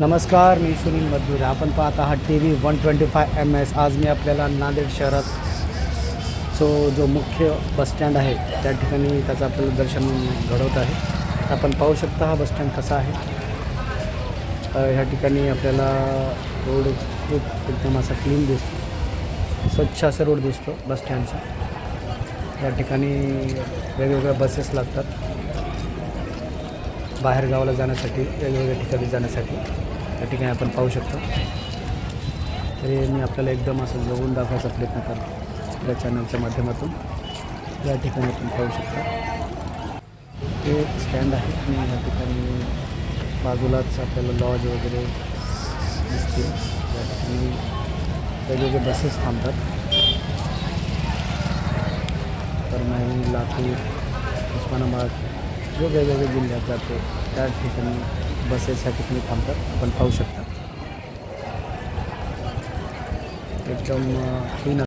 नमस्कार मी सुनील मधुरे. आपण पाहत आहात TV one twenty five M S आज मी आपल्याला नांदेड शहरात जो जो मुख्य बसस्टँड आहे त्या ठिकाणी त्याचं आपल्याला दर्शन घडवत आहे. आपण पाहू शकता हा बसस्टँड कसा आहे. ह्या ठिकाणी आपल्याला रोड खूप एकदम असा क्लीन दिसतो. स्वच्छ असा रोड दिसतो बसस्टँडचा या ठिकाणी वेगवेगळ्या बसेस लागतात. बाहेर गावाला जाण्यासाठी वेगवेगळ्या ठिकाणी जाण्यासाठी त्या ठिकाणी आपण पाहू शकतो. तरी मी आपल्याला एकदम असं जवळून दाखवायचा प्रयत्न करतो. आपल्या चॅनलच्या माध्यमातून. या ठिकाणी आपण पाहू शकतो. ते स्टँड आहे आणि या ठिकाणी बाजूलाच आपल्याला लॉज वगैरे दिसतील. या ठिकाणी वेगवेगळे बसेस थांबतात. तर नाही लातूर उस्मानाबाद जो वेगवेगळ्या जिल्ह्यात जातो त्या ठिकाणी बसेस ह्या ठिकाणी थांबतात आपण पाहू शकता. एकदम क्लीन